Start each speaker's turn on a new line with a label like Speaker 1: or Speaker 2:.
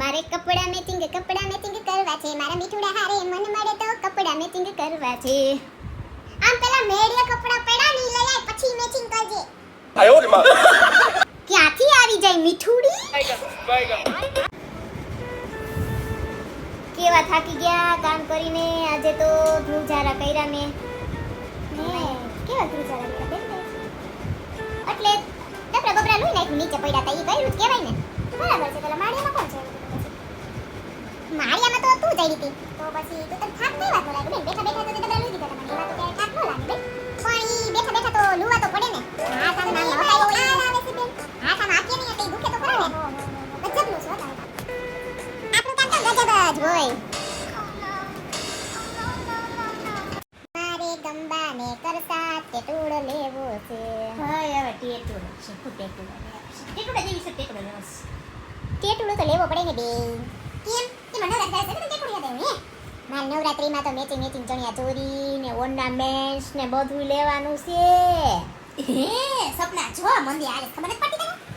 Speaker 1: મારે કપડા મેચિંગ કપડા મેચિંગ કરવા છે. મારા મીઠુડા હારે મન મળે તો કપડા મેચિંગ કરવા છે. આમ પેલા મેડિયા કપડા પડ્યા ની લઈ આય પછી મેચિંગ કરજે.
Speaker 2: આયો રે માં.
Speaker 1: ક્યાંથી આવી જાય મીઠુડી? કેવા થાકી ગયા કામ કરીને? આજે તો ધ્રુજારા કર્યા મે. કેવા ધ્રુજારા કર્યા બેન એટલે ડબરા બબરા લઈ નાખ નીચે પડ્યા તા ઈ કર્યું જ ને. બરાબર છે પેલા તો હતી તો પછી તું તને થાક કઈ વાતનો લાગે બેન. બેઠા બેઠા તો તે લોહી દીધા તમારે એમાં તો ક્યાંય થાક ન લાગે બેન. પણ ઈ બેઠા બેઠા તો લુવા તો પડે ને. હાથ આમ નામ હટાયો આ આવે છે બેન? હા તમે હાથે નહીં એટલે દુખે તો ખરા ને. ગજબનું છે હો આપણું કામ તો ગજબ જ હોય. મારે ગંબાને કરસાત કે ટૂળ લેવો છે.
Speaker 3: હાય હવે ટેટુડો છે. ટેટુડો જેવી છે ટેટુડો લેવો છે
Speaker 1: તો લેવો પડે ને બેન. કેમ? કે મને નવરાત્રી છે ને ટેટુડ યાદ આવ્યું હે મારે નવરાત્રીમાં તો મેચિંગ મેચિંગ ચણિયા ચોરી ને ઓર્નામેન્ટ્સ ને બધું લેવાનું છે.
Speaker 3: હે, સપના, જો, મંદી આલે ખબર નથી પડતી